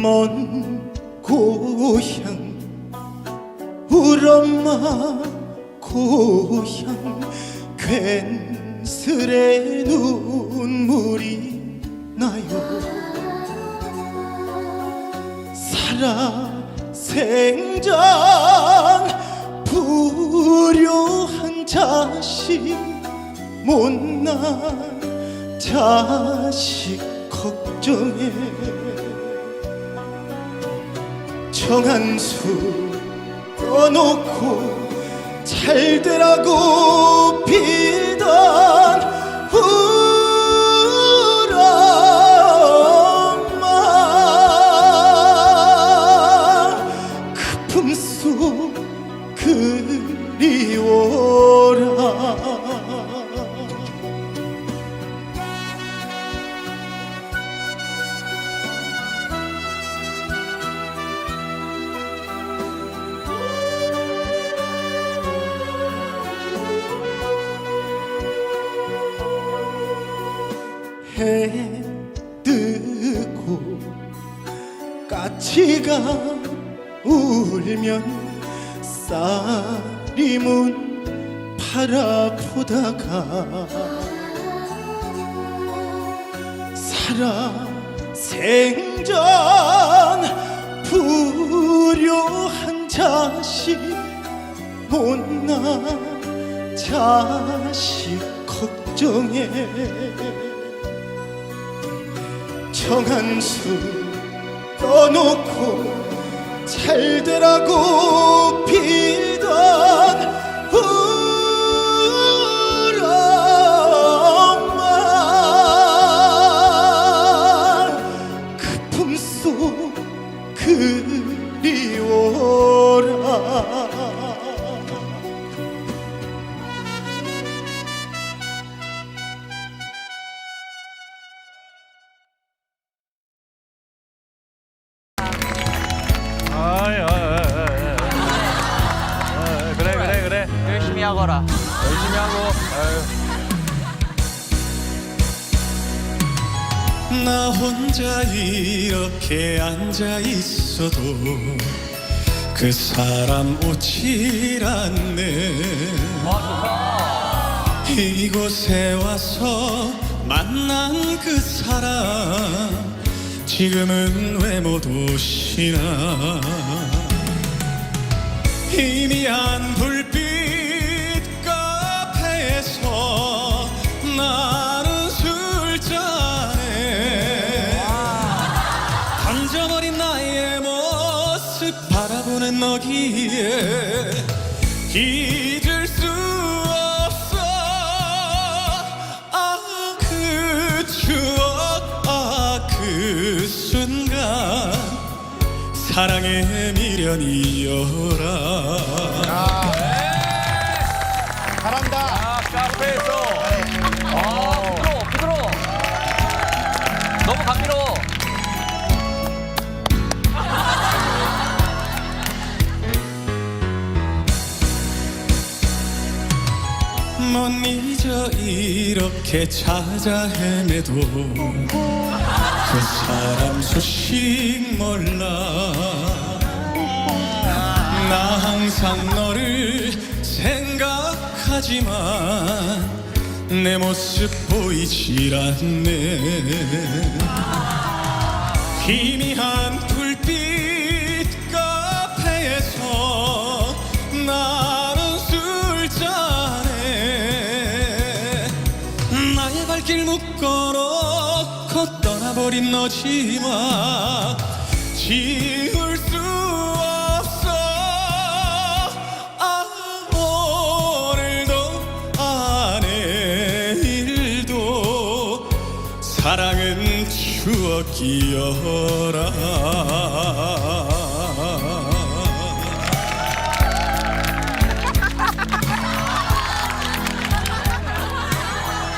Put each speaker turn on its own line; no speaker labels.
먼 고향 울엄마 고향 괜스레 눈물이 나요. 살아 생전 불효한 자식 못난 자식 걱정에 정한수 떠놓고 잘 되라고 빌던 울엄마 그 품속 그리워라 해 뜨고 까치가 울면 쌀이 문 바라보다가 살아 생전 불효한 자식 못난 자식 걱정에 정한수 떠놓고 잘 되라고 빌던 울엄마 그 품속 그리워라
열심히 하거라.
열심히 하고.
나 혼자 이렇게 앉아 있어도 그 사람 오질 않네 이곳에 와서 만난 그 사람 지금은 왜 못 오시나 희미한 불 너기에 잊을 수 없어. 아 그 추억 아 그 순간 사랑의 미련이여라.
아 카페에서
아, 부드러워, 부드러워. 너무 감미로워.
못 잊어 이렇게 찾아 헤매도 그 사람 소식 몰라. 나 항상 너를 생각하지만 내 모습 보이질 않네. 희미한 버린 너지만 지울 수 없어. 아 오늘도 아 내일도. 사랑은 추억이여라